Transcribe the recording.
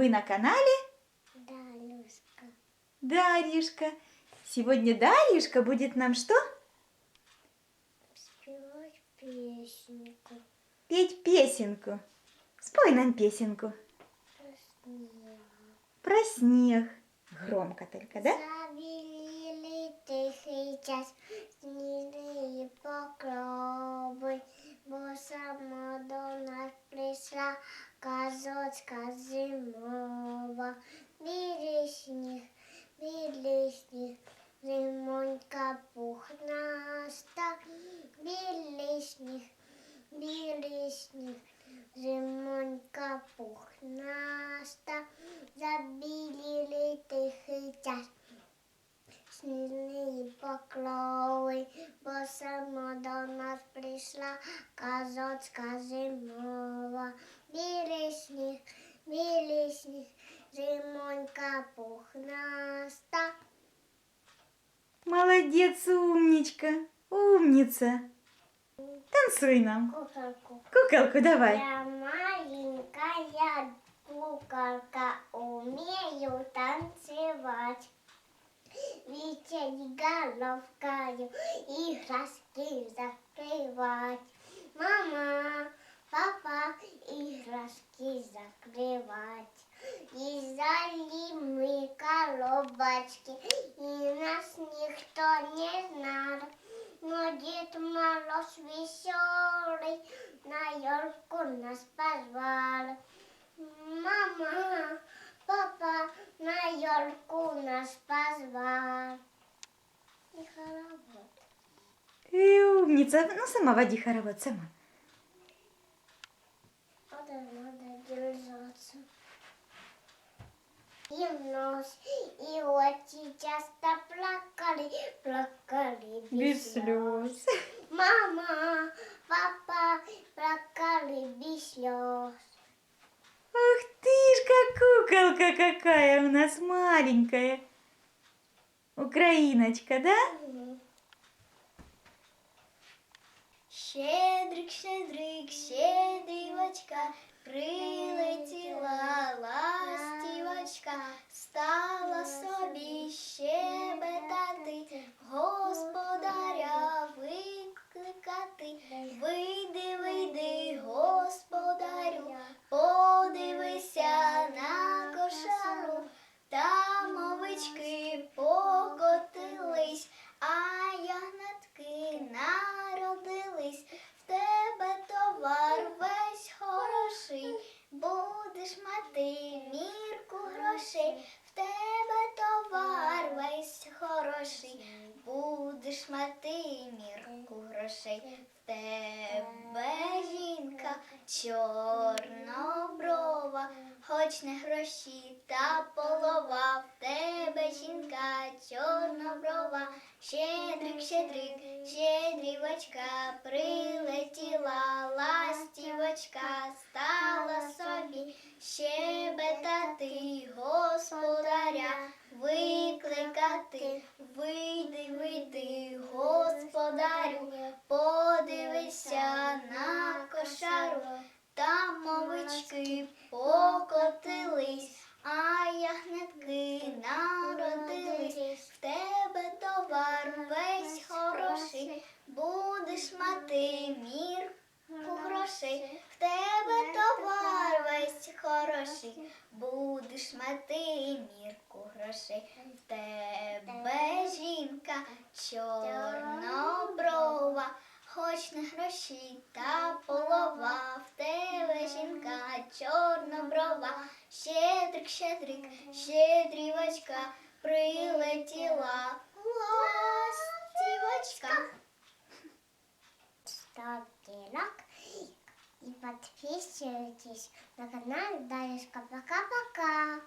Вы на канале Далюшка. Дарьюшка. Сегодня Дарьюшка будет нам что? Спевать песенку. Петь песенку. Спой нам песенку. про снег. Про снег. Громко только, да? Завели тихий час, сніжні покрови, бо сама до нас прийшла казочка зимова. Білий сніг, білий сніг, зимонька пухнаста, білий сніг, білий сніг, зимонька пухнаста, забілілий тихий час. Сніжні покрови, бо сама до нас прийшла казочка зимова. Білий сніг, білий сніг, зимонька пухнаста. Молодец, умничка. Умница. Танцуй нам. Куколку. Куколку давай. Я маленькая куколка, умею танцевать. Вертеть головкою, игрушки закрывать. Мама, папа, игрушки закрывать. Вязали мы коробочки, и нас никто не знал. Но Дед Мороз веселый на елку нас позвал. Мама, папа на елку нас позвал. И хоровод. Ты умница. Ну, сама води хоровод, сама. Надо, надо И нос, и очи часто плакали, плакали без, слез. Мама, папа плакали без слез. Ух ты ж, как куколка какая у нас маленькая. Украиночка, да? Щедрик, щедрик, щедрівочка, прилетіла ластівочка, стала будеш мати мірку грошей. В тебе жінка чорноброва, хоч не гроші та полова. В тебе жінка чорноброва, щедрик, щедрик, щедрівочка, прилетіла. Ластівочка, стала собі щебетати. Господаря, овечки покотились, а ягнетки народились. В тебе товар весь хороший, будеш мати мірку грошей. В тебе товар весь хороший, будеш мати мірку грошей. В тебе жінка чорноброва, хоч не гроші та полова. В тебе жінка чорноброва, щедрик, щедрик, щедрівочка, прилетіла ластівочка. Ставьте лайк и подписывайтесь на канал Дарюшка. Пока-пока.